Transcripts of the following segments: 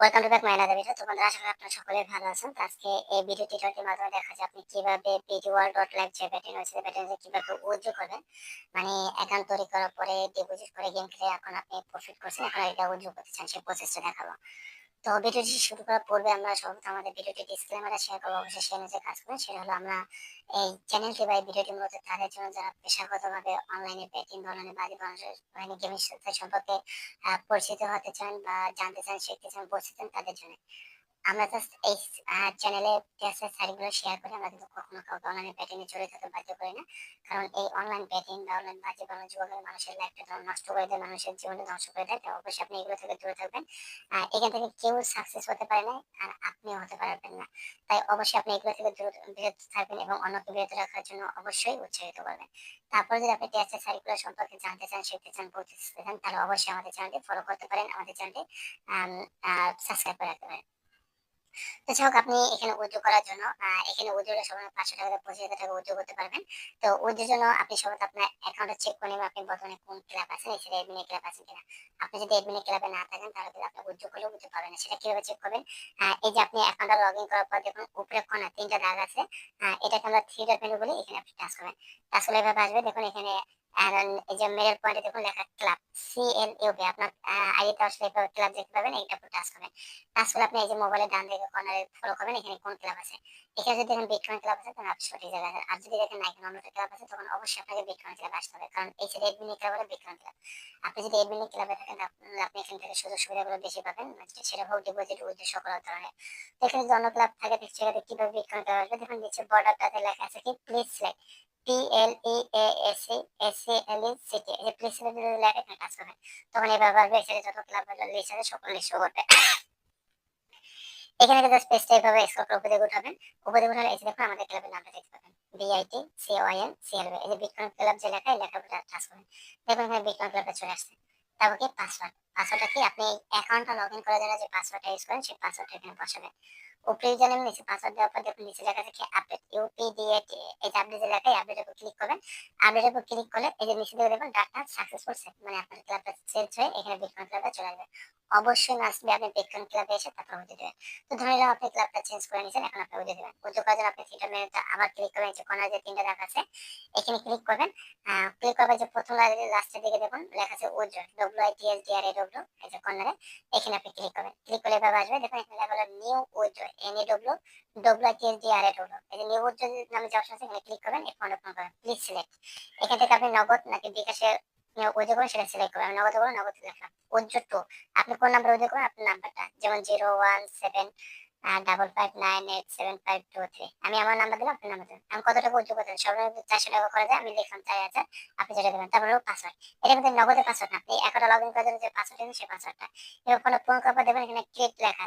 Welcome back my another video তো বন্ধুরা, আশা করি আপনারা সকলে ভালো আছেন। আজকে এই ভিডিও টিউটোরিয়ালের মাধ্যমে দেখা যায় আপনি কীভাবে ভিডিওয়াল ডট লাইভ যে ব্যাটিং রয়েছে ব্যাটিং কীভাবে উইথড্র করবেন। মানে অ্যাকাউন্ট তৈরি করার পরে ডিপোজিট করে গেম খেলে এখন আপনি প্রফিট করছেন। এখন এটা উইথড্র করতে চান, সেই প্রসেসটা দেখাবো। তো ভিডিওটি শুরু করার পূর্বে আমরা সর্বপ্রথম আমাদের ভিডিওটি ডিসক্লেমারে শেয়ার করব অবশ্যই সেই অনুযায়ী কাজ করবেন সেটা হলো আমরা এই চ্যানেলটি বা এই ভিডিওটি মূলত তাদের জন্য যারা পেশাগতভাবে অনলাইনে ব্যাটিং অনলাইনে বাজি অনলাইনে গেমের সাথে সম্পর্কে পরিচিত হতে চান বা জানতে চান, শিখতে চান বলতে চান তাদের জন্য। আমরা জাস্ট এই চ্যানেলে টেস্টের সাইটগুলো শেয়ার করি, আমরা কিন্তু কখনো কাউকে অনলাইনে ব্যাটিং এ জড়িত হতে বাধ্য করি না। কারণ এই অনলাইন ব্যাটিং বা অনলাইন বাজি বাংলা যুবকের মানুষের লাইফটা নষ্ট করে দেয়, মানুষের জীবনটা ধ্বংস করে দেয়, তো অবশ্যই আপনি এগুলো থেকে দূরে থাকবেন। এখান থেকে কেউ সাকসেস হতে পারে না আর আপনিও হতে পারবেন না। তাই অবশ্যই আপনি এগুলো থেকে দূরে, বিরত থাকবেন এবং অন্যকে বিরত রাখার জন্য অবশ্যই উৎসাহিত করবেন। তারপরে যদি আপনি টেস্টের সাইটগুলো সম্পর্কে জানতে চান, শিখতে চান, পড়তে চান, তাহলে অবশ্যই আমাদের চ্যানেলটি ফলো করতে পারেন, আমাদের চ্যানেলটি সাবস্ক্রাইব করে রাখতে পারেন। তো যাই হোক, আপনি এখানে উদ্যোগ করার জন্য এখানে উদ্যোগে সবাই পাঁচশো টাকা থেকে পঁচিশ হাজার টাকা উদ্যোগ করতে পারবেন। তো উদ্যোগের জন্য আপনি সবাই আপনার অ্যাকাউন্টে চেক করে নেবেন, আপনি বর্তমানে কোন ক্লাব আছেন সেটা এডমিনে ক্লাব আছেন কিনা। আপনি যদি এডমিনে ক্লাবে না থাকেন, তাহলে কিন্তু আপনি উদ্যোগ করলেও উদ্যোগ পাবেন না। সেটা কীভাবে চেক করবেন? এই যে আপনি অ্যাকাউন্টে লগ ইন করার পর দেখুন, উপরে কোণা তিনটা দাগ আছে। এটাকে আমরা থ্রি ডট মেনু বলি এখানে আপনি টাচ করবেন। টাচ করলে এভাবে আসবে, দেখুন এখানে আর এই যে মেরের পয়েন্টে দেখুন লেখা club C L U B আপনার আইডিতে আসলে ক্লাব দেখতে পাবেন, এইটা উপর টাচ করবেন টাচ করে আপনি এই যে মোবাইলের ডান দিকে কর্নারে ফলো করবেন, এখানে কোন ক্লাব আছে? এখানে যদি দেখেন বিটকয়েন ক্লাব আছে, তাহলে আপনি সঠিক জায়গায় আছেন। আর যদি দেখেন না এখানে অন্য ক্লাব আছে, তখন অবশ্যই আপনাকে বিটকয়েন ক্লাব আসতে হবে। কারণ এই যে এডমিন ক্লাব হলো বিটকয়েন ক্লাব আপনি যদি এডমিন ক্লাবে থাকেন আপনি এখান থেকে সুযোগ সুবিধাগুলো বেশি পাবেন। মানে সেটা হোক ডিপোজিট উইথড্র সকল ধরনের। এখানে যদি অন্য ক্লাব থাকে সেক্ষেত্রে কীভাবে বিটকয়েন ক্লাব আসবে? দেখুন নিচে বর্ডারটাতে লেখা আছে কি please select P L E A S A S A L E C T এই প্লিজ সিলেক্ট লেখা এখানে কাজ করবেন। তখন এই ব্যবহার এখানে যত ক্লাব লিস্ট সকল লিস্ট করবে। এখানে কিন্তু স্পেসটা এইভাবে স্ক্রল উপরে উঠাবেন উপরে উঠালে এই যে দেখুন, আমাদের ক্লাবের নামটা দেখতে পাবেন। B I T C O I N C L এই যে বিটকয়েন ক্লাব যে লেখা, এই লেখাটা টাচ করবেন। দেখুন এখানে বিটকয়েন ক্লাবটা চলে আসছে। তারপর পাসওয়ার্ড পাসওয়ার্ডটা কি? আপনি অ্যাকাউন্টটা লগ ইন করার জন্য যে পাসওয়ার্ডটা ইউজ করেন, সেই পাসওয়ার্ডটা এখানে বসাবেন। উপরে আমি নিচে পাসওয়ার্ড দেওয়ার পর দেখুন, নিচে লেখা থাকে আপডেট ইউপিডিএট এই যে আপডেট লেখা, এই আপডেটের উপর ক্লিক করবেন। আপডেটের উপর ক্লিক করলে এই যে নিচে দিকে দেখুন ডাটা সাকসেসফুল সেট মানে আপনার ক্লাবটা চেঞ্জ হয়ে এখানে বিটকয়েন ক্লাবটা চলে আসবে। অবশ্যই মাস্ট বি আপনি বিটকয়েন ক্লাবে এসে তারপর হতে দেবেন। তো ধরে নিলাম আপনি ক্লাবটা চেঞ্জ করে নিয়েছেন, এখন আপনি উঠে দেবেন। উদ্যোগ করার আপনি তিনটা মিনিটটা আবার ক্লিক করবেন যে কোনার যে তিনটা দাগ আছে, এখানে ক্লিক করবেন। ক্লিক করবেন যে প্রথম লাস্টের দিকে দেখুন, লেখা আছে Ujjwal W I T S D R A W এই যে কর্নারে এখানে আপনি ক্লিক করবেন। ক্লিক করলে এভাবে আসবে, দেখুন এখানে লেখা হলো new Ujjwal N A W W I T S D R A W এই যে নিউ উজ্জ্বল নামে যে অপশন আছে, এখানে ক্লিক করবেন এখানে ওপেন করবেন প্লিজ সিলেক্ট এখান থেকে আপনি নগদ নাকি বিকাশে উদ্যোগ করবেন সেটা সিলেক্ট করবেন আমি নগদ করব নগদ লেখা উজ্জ্বল টু, আপনি কোন নাম্বার উদ্যোগ করবেন আপনার নাম্বারটা যেমন zero one seven double five nine eight seven five two three আমি আমার নাম্বার দিলাম, আপনার নাম্বার দিলাম। আমি কত টাকা উদ্যোগ করতেন সর্বনিম্ন চারশো টাকা করে দেয় আমি লিখলাম চার হাজার, আপনি যেটা দেবেন, তারপরে পাসওয়ার্ড এটা কিন্তু নগদের পাসওয়ার্ড না, আপনি একটা লগ ইন করার জন্য যে পাসওয়ার্ড দেবেন সেই পাসওয়ার্ডটা এবার কোনো পূরণ করার দেবেন, এখানে ক্রিয়েট লেখা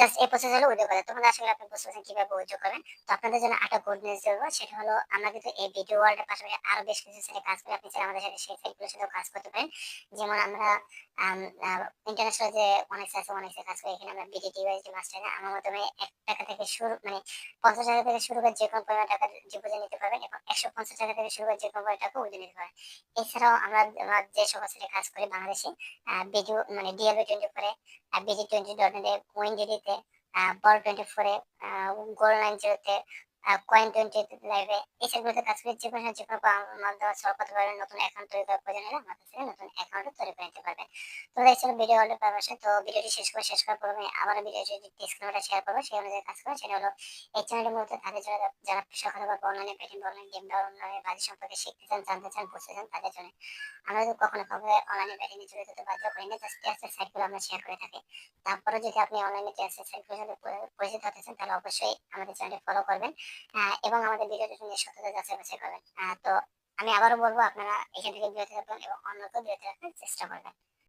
জাস্ট এই প্রসেস হলো উদ্যোগ করে। তখন আসলে আপনি বুঝতে পারছেন কীভাবে উদ্যোগ করবেন। তো আপনাদের জন্য একটা গুড নিউজ দেবো সেটা হলো আমরা কিন্তু এই ভিডিও ওয়ার্ল্ডের পাশাপাশি আরও বেশ কিছু সাথে কাজ করি। আপনি আমাদের সাথে সেই সাইটগুলোর সাথেও কাজ করতে পারেন। যেমন আমরা ইন্টারন্যাশনাল যে অনেক আছে অনেক কাজ করি। এখানে আমরা বিডিটি ওয়াইজি মাস্টার আমার মাধ্যমে এক টাকা থেকে শুরু মানে পঞ্চাশ টাকা থেকে শুরু করে যে কোনো পরিমাণ টাকা ডিপোজিট নিতে পারবেন এবং একশো পঞ্চাশ টাকা থেকে শুরু করে যে কোনো টাকা উঠে নিতে পারবেন। এছাড়াও আমরা যে সকল সাথে কাজ করি বাংলাদেশে ভিডিও মানে ডিএলবি টোয়েন্টি ফোরে বিজি টোয়েন্টি ডট নেটে উইন্ডিতে বল টোয়েন্টি ফোরে গোল নাইন জিরোতে কয়েন টোয়েন্টি লাইভে এই সেগুলোতে কাজ করে যে কোনো যে কোনো মাধ্যমে সলভ করতে পারবেন নতুন অ্যাকাউন্ট তৈরি করার প্রয়োজন হলে আমাদের থেকে নতুন অ্যাকাউন্ট তৈরি করে নিতে পারবেন। তো এই ছিল ভিডিও হলে পারবে তো ভিডিওটি শেষ করে, শেষ করার পর আবার ভিডিওটি ডিসক্রিপশনটা শেয়ার করব, সেই অনুযায়ী কাজ করব সেটা হলো, এই চ্যানেলের মধ্যে তাদের যারা যারা পেশাগত বা অনলাইনে পেটিং অনলাইন গেম বা অনলাইনে বাজি সম্পর্কে শিখতে চান, জানতে চান, বুঝতে চান, তাদের জন্য আমরা যদি কখনো কাউকে অনলাইনে ব্যাটিং জড়িত হতে বাধ্য করি না জাস্ট টেস্টের সাইটগুলো আমরা শেয়ার করে থাকি। তারপরে যদি আপনি অনলাইনে টেস্টের সাইটগুলোর সাথে পরিচিত হতে চান, তাহলে অবশ্যই আমাদের চ্যানেলটি ফলো করবেন। এবং আমাদের ভিডিওটি শুনে সততা যাচাই বাছাই করবেন তো আমি আবারও বলব, আপনারা এখান থেকে বিরত থাকবেন এবং অন্যকেও বিরত রাখার চেষ্টা করবেন।